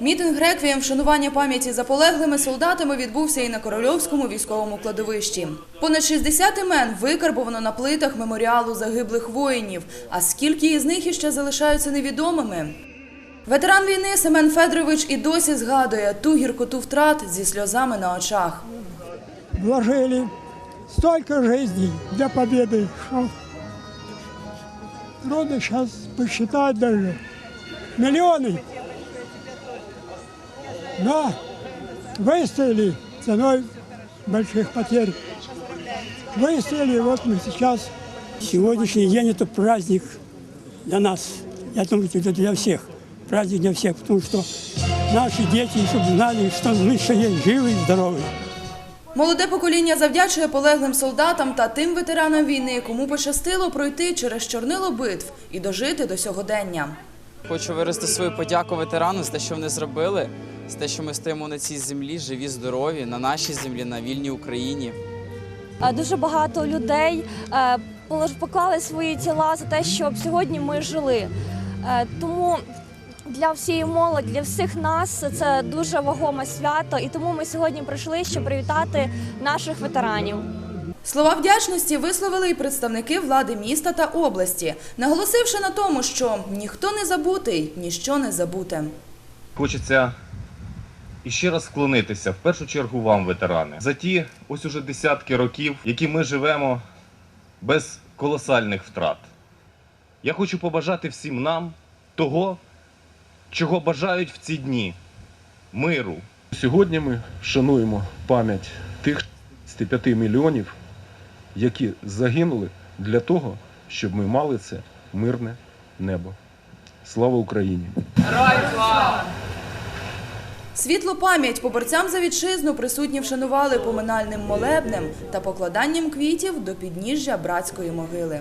Мітинг реквієм вшанування пам'яті за полеглими солдатами відбувся і на Корольовському військовому кладовищі. Понад 60 імен викарбовано на плитах меморіалу загиблих воїнів. А скільки із них іще залишаються невідомими? Ветеран війни Семен Федорович і досі згадує ту гіркоту втрат зі сльозами на очах. вложили столько жизней для победы, что трудно сейчас посчитать даже. Миллионы Но выстояли ценой больших потерь. Выстояли, вот мы сейчас. Сегодняшний день это праздник для нас. Я думаю, это для всех. Праздник для всех, потому что наши дети, чтобы знали, что мы еще есть живы и здоровы. Молоде покоління завдячує полеглим солдатам та тим ветеранам війни, кому пощастило пройти через чорнило битв і дожити до сьогодення. Хочу виразити свою подяку ветеранам за те, що вони зробили, за те, що ми стоїмо на цій землі, живі, здорові, на нашій землі, на вільній Україні. Дуже багато людей е, поклали свої тіла за те, щоб сьогодні ми жили. Е, Тому для всієї молоді, для всіх нас це дуже вагоме свято, і тому ми сьогодні прийшли, щоб привітати наших ветеранів. Слова вдячності висловили і представники влади міста та області, наголосивши на тому, що ніхто не забутий, ніщо не забуте. Хочеться іще раз вклонитися в першу чергу вам, ветерани, за ті ось уже десятки років, які ми живемо без колосальних втрат. Я хочу побажати всім нам того, чого бажають в ці дні миру, Сьогодні ми вшануємо пам'ять тих 65 мільйонів, які загинули для того, щоб ми мали це мирне небо. Слава Україні! Світлу пам'ять поборцям за вітчизну присутні вшанували поминальним молебнем та покладанням квітів до підніжжя братської могили.